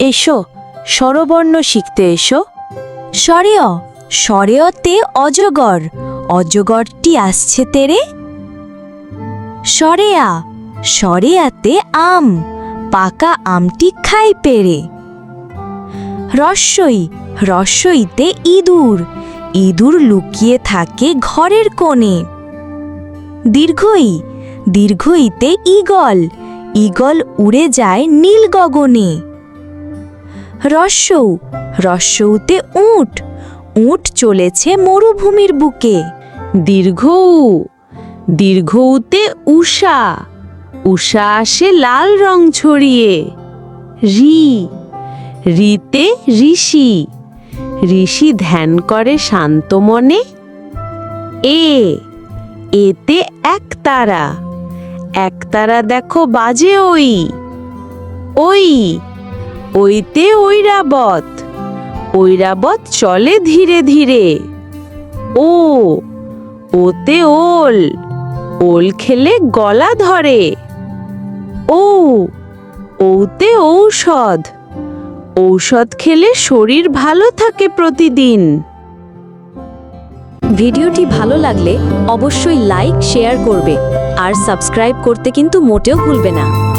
এসো, স্বরবর্ণ শিখতে এসো। স্বরেয়, স্বরেয়তে অজগর, অজগরটি আসছে তেরে। সরেয়া সরেয়াতে আম, পাকা আমটি খাই পেরে। রস্যই, রস্যইতে ইঁদুর ইঁদুর লুকিয়ে থাকে ঘরের কোণে। দীর্ঘই, দীর্ঘইতে ঈগল ঈগল উড়ে যায় নীল গগনে। রস্যৌ রস্যৌতে উট। উঁট চলেছে মরুভূমির বুকে। দীর্ঘ দীর্ঘউতে উষা উষা আসে লাল রং ছড়িয়ে। রি, রিতে ঋষি। ঋষি ধ্যান করে শান্ত মনে। এ, এতে এক তারা। এক তারা দেখো বাজে ওই। ওই ওইতে ঐরাবত ঐরাবত চলে ধীরে ধীরে। ও, ওতে ওল। ওল খেলে গলা ধরে। ও, ওতে ঔষধ। ঔষধ খেলে শরীর ভালো থাকে প্রতিদিন। ভিডিওটি ভালো লাগলে অবশ্যই লাইক, শেয়ার করবে। আর সাবস্ক্রাইব করতে কিন্তু মোটেও ভুলবে না।